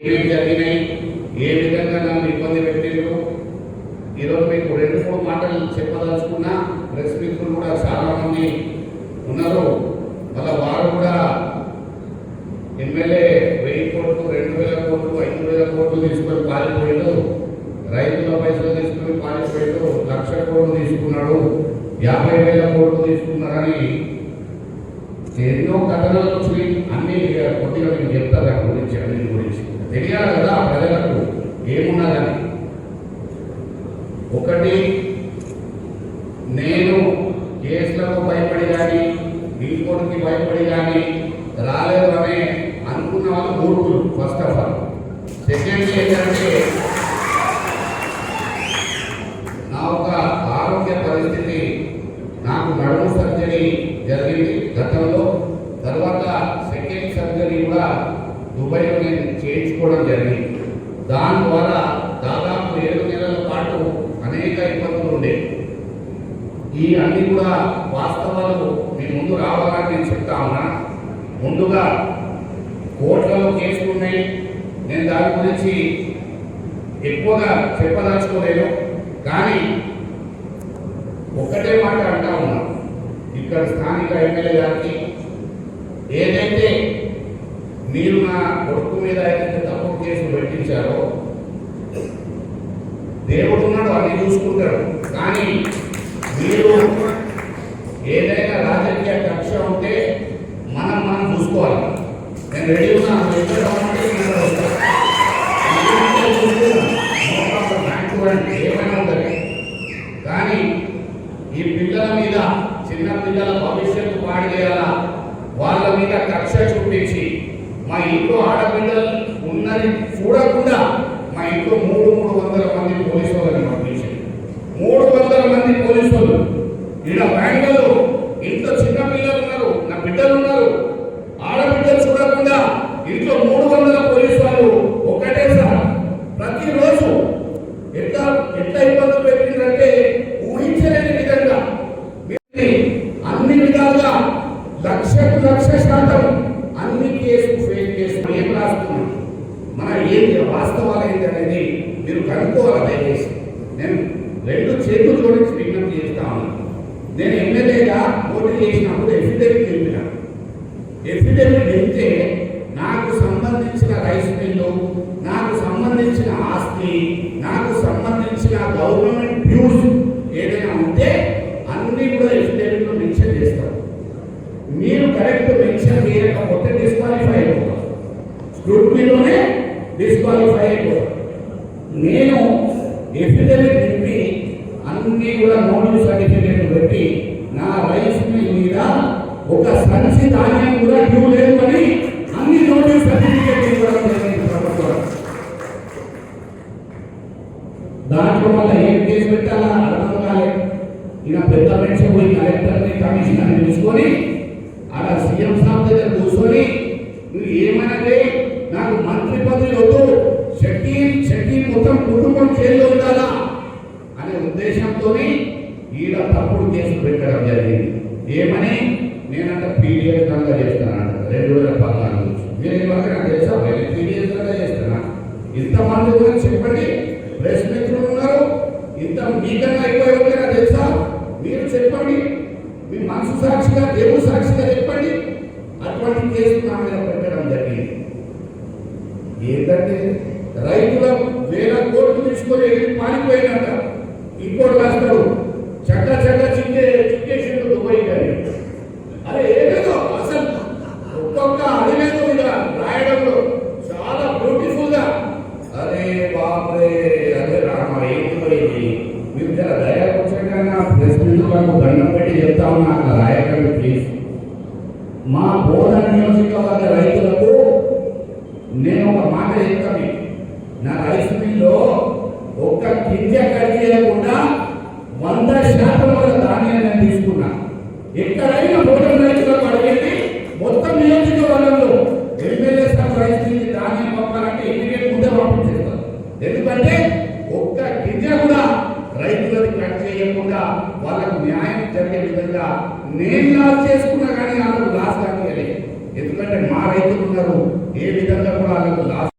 ఏమేమి జరిగినాయి? ఏ విధంగా నన్ను ఇబ్బంది పెట్టారు ఈరోజు మీకు రెండు మూడు మాటలు చెప్పదలుచుకున్నా ప్రెస్ మిత్రులు కూడా చాలా మంది ఉన్నారు. మళ్ళీ వారు కూడా ఎమ్మెల్యే వెయ్యి కోట్లు రెండు వేల కోట్లు ఐదు వేల కోట్లు తీసుకొని పారిపోయాడు. రైతుల పైసలు తీసుకొని పారిపోయాడు. లక్ష కోట్లు తీసుకున్నాడు. యాభై వేల కోట్లు తీసుకున్నారని ఎన్నో కథనాలు వచ్చి అన్ని కొద్దిగా మీకు చెప్తారు దాని గురించి అన్నిటి గురించి తెలియాలి కదా ఏమున్నా ఏమున్నదని ఒకటి నేను కేసులకు భయపడి కానీ ఇంకోటికి భయపడి కానీ రాలేదు అని అనుకున్న వాళ్ళు మూర్ఖులు ఫస్ట్ ఆఫ్ ఆల్ సెకండ్ ఏంటంటే నా ఒక ఆరోగ్య పరిస్థితి నాకు నడుము సర్జరీ జరిగింది గతంలో. తర్వాత సెకండ్ సర్జరీ కూడా దుబాయ్లో నేను చేయించుకోవడం జరిగింది. దాని ద్వారా దాదాపు ఏడు నెలల పాటు అనేక ఇబ్బందులు ఉండేవి ఈ అన్ని కూడా వాస్తవాలు మీ ముందు రావాలని నేను చెప్తా ఉన్నా. ముందుగా కోర్టులలో కేసులు ఉన్నాయి. నేను దాని గురించి ఎక్కువగా చెప్పదలుచుకోలేను కానీ ఒక్కటే మాట అంటా ఉన్నా. ఇక్కడ స్థానిక ఎమ్మెల్యే గారికి ఏదైతే మీరు నా కొడుకు మీద ఏదైతే తప్పుడు పెట్టించారో? దేవుడు ఉన్నాడు అన్ని చూసుకుంటాడు. కానీ మీరు ఏదైనా రాజకీయ కక్ష ఉంటే మనం మనం చూసుకోవాలి. నేను రెడీ ఉన్నాను ఏమైనా ఉంటుంది. కానీ ఈ పిల్లల మీద చిన్న పిల్లల భవిష్యత్తు పాడు చేయాలా? వాళ్ళ మీద కక్ష చూపించి మా ఇంట్లో ఆడపిల్లలు ఉన్నది చూడకుండా మా ఇంట్లో మూడు మూడు వందల మంది పోలీసు వాళ్ళని పంపించారు మూడు వందల మంది పోలీసు వాళ్ళు ఈడ బ్యాంకులు ఇంట్లో చిన్న పిల్లలు ఉన్నారు నా బిడ్డలు ఉన్నారు ఆడబిడ్డలు చూడకుండా ఇంట్లో మూడు వందల పోలీసు వాళ్ళు ఒకటే సార్ ప్రతిరోజు ఎట్లా ఎట్లా ఇబ్బందులు పెట్టిందంటే ఊహించలేని విధంగా వీటిని అన్ని విధాలుగా లక్షకు లక్ష శాతం అన్ని కేసులు ఫెయిల్ కేసు ఏం రాస్తున్నాం మన ఏంటి వాస్తవాలు ఏంటి అనేది మీరు కనుక్కోవాలి దయచేసి నేను రెండు చేతులు జోడించి విజ్ఞప్తి చేస్తాను నేను ఎమ్మెల్యేగా పోటీ చేసినప్పుడు ఎఫిడేవిట్ నింపిన ఎఫిడేవిట్ నింపితే నాకు సంబంధించిన రైస్ మిల్లు నాకు సంబంధించిన ఆస్తి నాకు సంబంధించిన గవర్నమెంట్ డ్యూస్ ఏదైనా ఉంటే అన్ని కూడా ఎఫిడేవిట్ మెన్షన్ చేస్తారు మీరు కరెక్ట్ మెన్షన్ చేయకపోతే డిస్క్వాలిఫై అయిపోతారు స్క్రూట్నీలోనే డిస్క్వాలిఫై అయిపోతారు నేను ఎఫిడవిట్ నింపి అన్ని కూడా నోటు సర్టిఫికేట్ పెట్టి నా రైస్ మీద ఒక సంచి ధాన్యం కూడా డ్యూ లేదు అని అన్ని నోటు సర్టిఫికేట్ ఇవ్వడం జరిగింది ప్రభుత్వం. దాంట్లో వల్ల ఏం కేసు పెట్టాలా? అర్థం కాలేదు ఇలా పెద్ద మనిషి పోయి కలెక్టర్ని కమిషనర్ని చూసుకొని ఆడ సీఎం సాబ్ దగ్గర ఈడ తప్పుడు కేసులు పెట్టడం జరిగింది. ఏమని? నేనంట పీడిఎఫ్ కనుక చేస్తానంట. రెండు వేల పద్నాలుగు నేను మీరు ఇవాళ నాకు తెలుసా? నేను పీడిఎఫ్ కనుక ఇంతమంది గురించి చెప్పండి. ప్రెస్ మిత్రులు ఉన్నారు. ఇంత మీకన్నా ఎక్కువ ఎవరికైనా తెలుసా? మీరు చెప్పండి. మీ మనసు సాక్షిగా దేవుడు సాక్షిగా చెప్పండి. అటువంటి కేసు నా మీద పెట్టడం జరిగింది. ఏంటంటే రైతుల వేల కోట్లు తీసుకొని వెళ్ళి పారిపోయినట్ట. ఇంకోటి మా బోధన నియోజకవర్గ రైతులకు నేను ఒక మాట చెప్తాను నా రైస్ మిల్లో ఒక్క గింజ కడిగేయకుండా వంద శాతం వల్ల ధాన్యాన్ని నేను తీసుకున్నా. ఎక్కడైనా బోధన వాళ్ళకు న్యాయం జరిగే విధంగా నేను లాస్ చేసుకున్నా కానీ వాళ్ళకు లాస్ కానీ ఎందుకంటే మా రైతులు ఉన్నారు ఏ విధంగా కూడా వాళ్ళకు